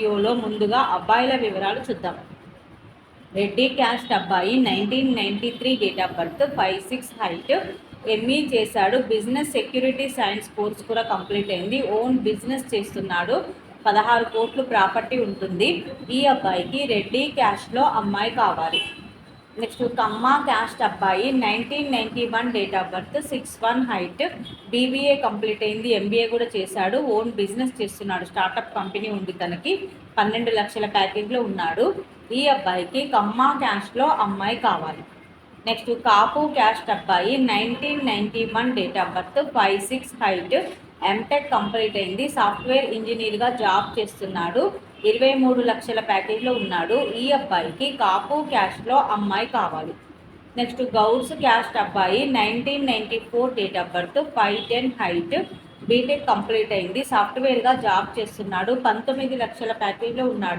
వీడియోలో ముందుగా అబ్బాయిల వివరాలు చూద్దాం. రెడ్డి క్యాస్ట్ అబ్బాయి nineteen ninety three date of birth five six height ME చేశాడు. బిజినెస్ సెక్యూరిటీ సైన్స్ కోర్స్ కూడా కంప్లీట్ అయింది. ఓన్ బిజినెస్ చేస్తున్నాడు. పదహారు కోట్లు ప్రాపర్టీ ఉంటుంది. ఈ అబ్బాయికి రెడ్డి క్యాష్లో అమ్మాయి కావాలి. నెక్స్ట్ కమ్మ క్యాస్ట్ అబ్బాయి nineteen ninety one date of birth six one height BBA complete అయింది ఎంబీఏ కూడా చేశాడు ఓన్ బిజినెస్ చేస్తున్నాడు స్టార్టప్ కంపెనీ ఉంది తనకి పన్నెండు లక్షల ప్యాకేజ్లో ఉన్నాడు. ఈ అబ్బాయికి కమ్మ క్యాస్ట్లో అమ్మాయి కావాలి. నెక్స్ట్ కాపు క్యాస్ట్ అబ్బాయి nineteen ninety one date of birth five six height MTech complete అయింది. సాఫ్ట్వేర్ ఇంజనీర్గా జాబ్ చేస్తున్నాడు. ఇరవై మూడు లక్షల ప్యాకేజ్లో ఉన్నాడు. ఈ అబ్బాయికి కాపు క్యాస్ట్లో అమ్మాయి కావాలి. నెక్స్ట్ గౌడ్స్ క్యాస్ట్ అబ్బాయి nineteen ninety four date of birth five ten height. BTech complete అయింది. సాఫ్ట్వేర్గా జాబ్ చేస్తున్నాడు. పంతొమ్మిది లక్షల ప్యాకేజ్లో ఉన్నాడు.